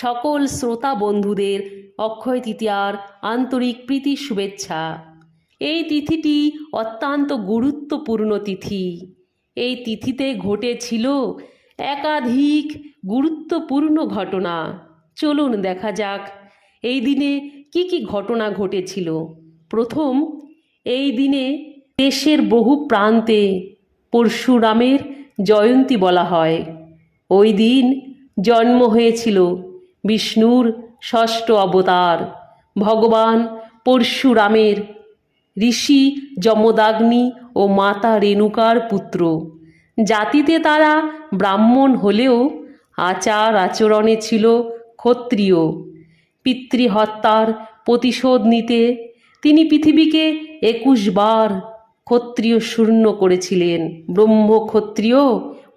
সকল শ্রোতা বন্ধুদের অক্ষয় তৃতীয়ার আন্তরিক প্রীতি শুভেচ্ছা। এই তিথিটি অত্যন্ত গুরুত্বপূর্ণ তিথি। এই তিথিতে ঘটেছিল একাধিক গুরুত্বপূর্ণ ঘটনা। চলুন দেখা যাক, এই দিনে কি কি ঘটনা ঘটেছিল। প্রথম, এই দিনে দেশের বহু প্রান্তে পরশুরামের জয়ন্তী বলা হয়। ওই দিন জন্ম হয়েছিল বিষ্ণুর ষষ্ঠ অবতার, ভগবান পরশুরামের। ঋষি যমদাগ্নি ও মাতা রেণুকার পুত্র। জাতিতে তারা ব্রাহ্মণ হলেও আচার আচরণে ছিল ক্ষত্রিয়। পিতৃহত্যার প্রতিশোধ নিতে তিনি পৃথিবীকে একুশ বার ক্ষত্রিয় শূন্য করেছিলেন। ব্রহ্ম ক্ষত্রিয়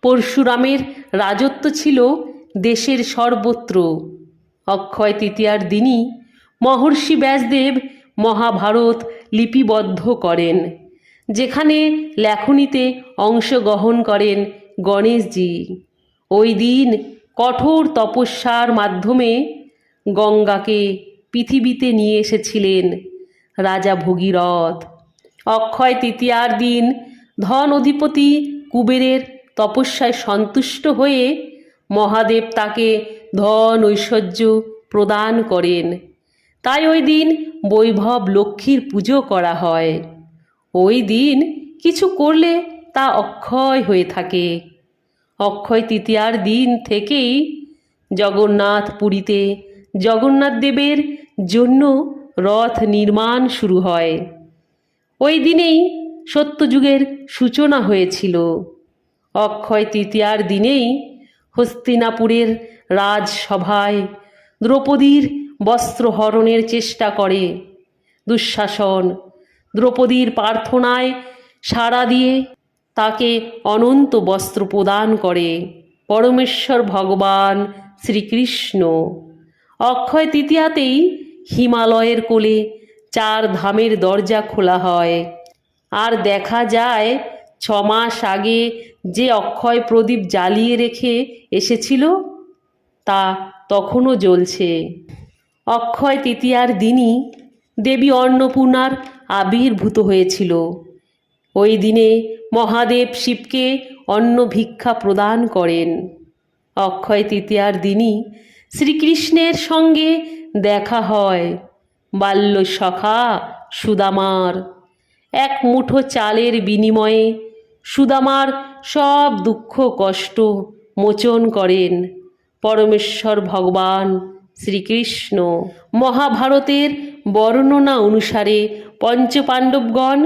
পরশুরামের রাজত্ব ছিল দেশের সর্বত্র। অক্ষয় তৃতীয়ার দিনই মহর্ষি ব্যাসদেব মহাভারত লিপিবদ্ধ করেন, যেখানে লেখনীতে অংশগ্রহণ করেন গণেশজি। ওই দিন কঠোর তপস্যার মাধ্যমে গঙ্গাকে পৃথিবীতে নিয়ে এসেছিলেন রাজা ভগীরথ। অক্ষয় তৃতীয়ার দিন ধন অধিপতি কুবেরের তপস্যায় সন্তুষ্ট হয়ে মহাদেব তাকে ধন ঐশ্বর্য প্রদান করেন। তাই ওই দিন বৈভব লক্ষ্মীর পুজো করা হয়। ওই দিন কিছু করলে তা অক্ষয় হয়ে থাকে। অক্ষয় তৃতীয়ার দিন থেকেই জগন্নাথ পুরীতে জগন্নাথ দেবের জন্য রথ নির্মাণ শুরু হয়। ওই দিনেই সত্যযুগের সূচনা হয়েছিল। অক্ষয় তৃতীয়ার দিনেই হস্তিনাপুরের রাজসভায় দ্রৌপদীর বস্ত্রহরণের চেষ্টা করে। দুঃশাসন। দ্রৌপদীর প্রার্থনায় সাড়া দিয়ে তাকে অনন্ত বস্ত্র প্রদান করে। পরমেশ্বর ভগবান শ্রীকৃষ্ণ। অক্ষয় তৃতীয়াতেই হিমালয়ের কোলে চার ধামের দরজা খোলা হয়। আর দেখা যায় ছ মাস আগে যে অক্ষয় প্রদীপ জ্বালিয়ে রেখে এসেছিল, তা তখনও জ্বলছে। অক্ষয় তৃতীয়ার দিনই দেবী অন্নপূর্ণার আবির্ভূত হয়েছিল। ওই দিনে মহাদেব শিবকে অন্ন ভিক্ষা প্রদান করেন। অক্ষয় তৃতীয়ার দিনই শ্রীকৃষ্ণের সঙ্গে দেখা হয়। বাল্য সখা সুদামার। এক মুঠো চালের বিনিময়ে সুদামার সব দুঃখ, কষ্ট মোচন করেন পরমেশ্বর ভগবান শ্রীকৃষ্ণ। মহাভারতের বর্ণনা অনুসারে পঞ্চপাণ্ডবগণ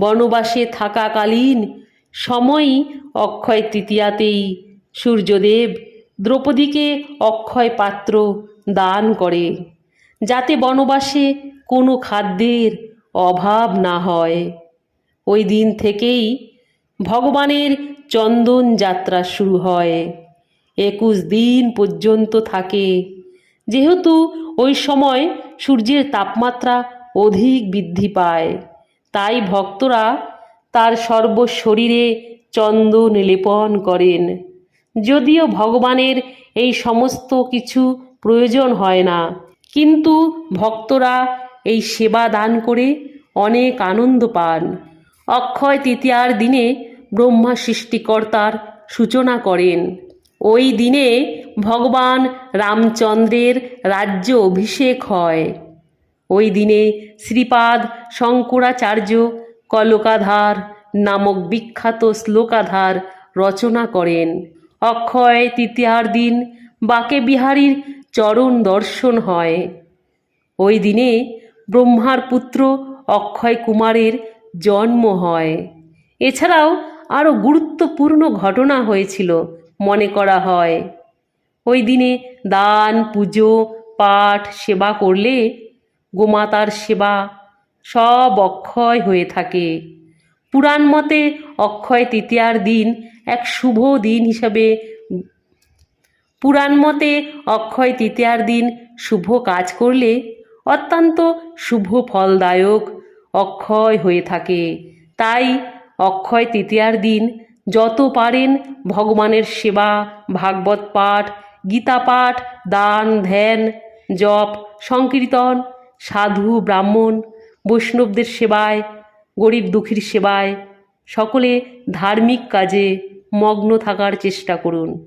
বনবাসে থাকাকালীন সময়ই অক্ষয় তৃতীয়াতেই সূর্যদেব দ্রৌপদীকে অক্ষয় পাত্র দান করে, যাতে বনবাসে কোনো খাদ্যের অভাব না হয়। ওই দিন থেকেই ভগবানের চন্দন যাত্রা শুরু হয়। একুশ দিন পর্যন্ত থাকে। যেহেতু ওই সময় সূর্যের তাপমাত্রা অধিক বৃদ্ধি পায়, তাই ভক্তরা তার সর্বশরীরে চন্দন লেপন করেন। যদিও ভগবানের এই সমস্ত কিছু প্রয়োজন হয় না, কিন্তু ভক্তরা এই সেবা দান করে অনেক আনন্দ পান। অক্ষয় তৃতীয়ার দিনে ব্রহ্মা সৃষ্টিকর্তার সূচনা করেন। ওই দিনে ভগবান রামচন্দ্রের রাজ্য অভিষেক হয়। ওই দিনে শ্রীপাদ শঙ্করাচার্য কলকাধার নামক বিখ্যাত শ্লোকাধার রচনা করেন। অক্ষয় তৃতীয়ার দিন বাকে বিহারীর চরণ দর্শন হয়। ওই দিনে ব্রহ্মার পুত্র অক্ষয় কুমারের জন্ম হয়। এছাড়াও আরও গুরুত্বপূর্ণ ঘটনা হয়েছিল, মনে করা হয়। ওই দিনে দান, পুজো, পাঠ, সেবা করলে গোমাতার সেবা সব অক্ষয় হয়ে থাকে। পুরাণ মতে অক্ষয় তৃতীয়ার দিন এক শুভ দিন হিসাবে পুরাণ মতে অক্ষয় তৃতীয়ার দিন শুভ কাজ করলে অত্যন্ত শুভ ফলদায়ক অক্ষয় হয়ে থাকে। তাই অক্ষয় তৃতীয়ার দিন যত পারেন ভগবানের সেবা, ভাগবত পাঠ, গীতা পাঠ, দান, ধ্যান, জপ, সংকীর্তন, সাধু, ব্রাহ্মণ, বৈষ্ণবদের সেবায়, গরিব দুঃখীর সেবায়, সকলে ধার্মিক কাজে মগ্ন থাকার চেষ্টা করুন।